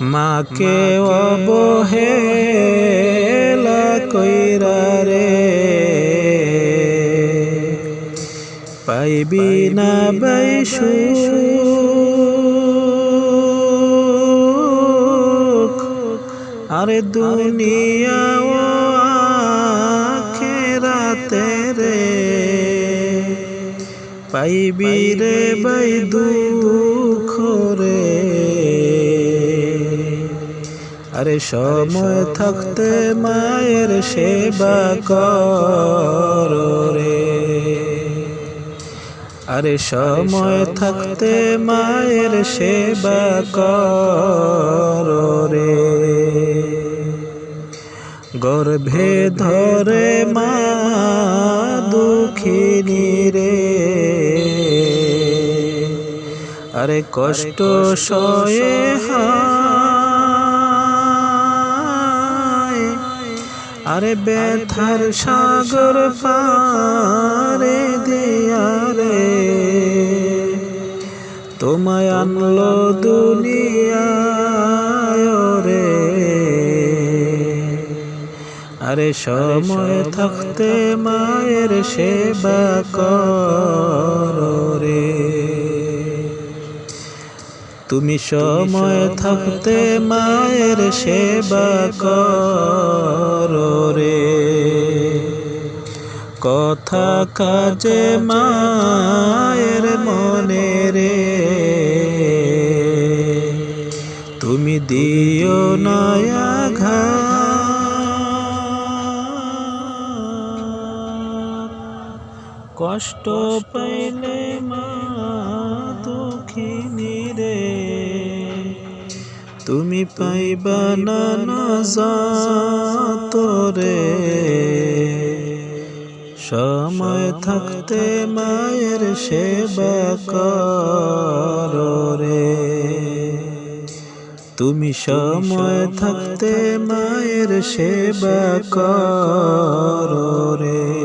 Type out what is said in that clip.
মাকে অবহেলা কইরা রে। পাইবি না বাইসু আরে দুনিয়া ও আখেরাতে রে। পাইবি রে বাই দুঃখ আরে সময় থাকতে মায়ের সেবা কর রে। আরে সময় থাকতে মায়ের সেবা কর রে। গর্ভে ধরে মা দুঃখিনী রে। আরে কষ্ট সয়ে হায় আরে ব্যথার সাগর পারে দিয়া রে তোমায় আনলো দুনিয়ায় রে। আরে সময় থাকতে মায়ের সেবা কর রে। তুমি সময় থাকতে মায়ের সেবা কর কথা কাজে মায়ের মনে রে। তুমি দিও নয়া ঘা কষ্ট পাইলে মা দুঃখিনী রে। তুমি পাইবা না নাজাত রে। সময় থাকতে মায়ের সেবা কর রে। তুমি সময় থাকতে মায়ের সেবা কর রে।